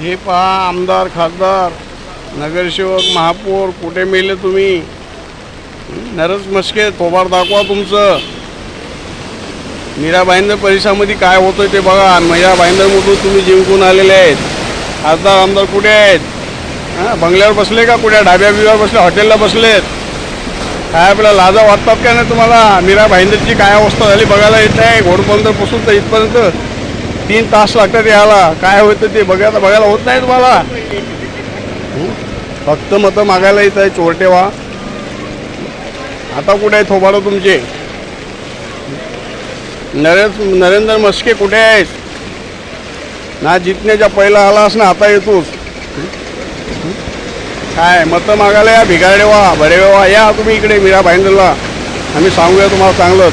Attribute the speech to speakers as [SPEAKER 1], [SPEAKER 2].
[SPEAKER 1] हे पहा आमदार खासदार नगरसेवक महापौर कुठे मेले तुम्ही? नरस मस्के थोबाड दाखवा तुमचं. मीरा भाईंदर परिसरामध्ये काय होतं ते बघा. मीरा भाईंदरमधून तुम्ही जिंकून आलेले आहेत. खासदार आमदार कुठे आहेत? हां? बंगल्यावर बसले का कुठे? ढाब्या बिब्यावर बसले हॉटेलला बसलेत. काय आपल्याला लाजा वाटतात का नाही तुम्हाला? मीरा भाईंदरची काय अवस्था झाली बघायला येत आहे घोडबंदरपासून तर इथपर्यंत तीन तास लागतात यायला. काय होतं ते बघायला बघायला होत नाही तुम्हाला. फक्त मतं मागायला येत आहे चोरटेवा. आता कुठे आहे थोबाडं तुमचे? नरेंद्र नरेंद्र मस्के कुठे आहेत? ना जितण्याच्या पहिला आलास ना आता येतोस काय मतं मागायला या भिगाडेवा भरेवा या तुम्ही इकडे मीरा भाईंदरला. आम्ही सांगूया तुम्हाला चांगलंच.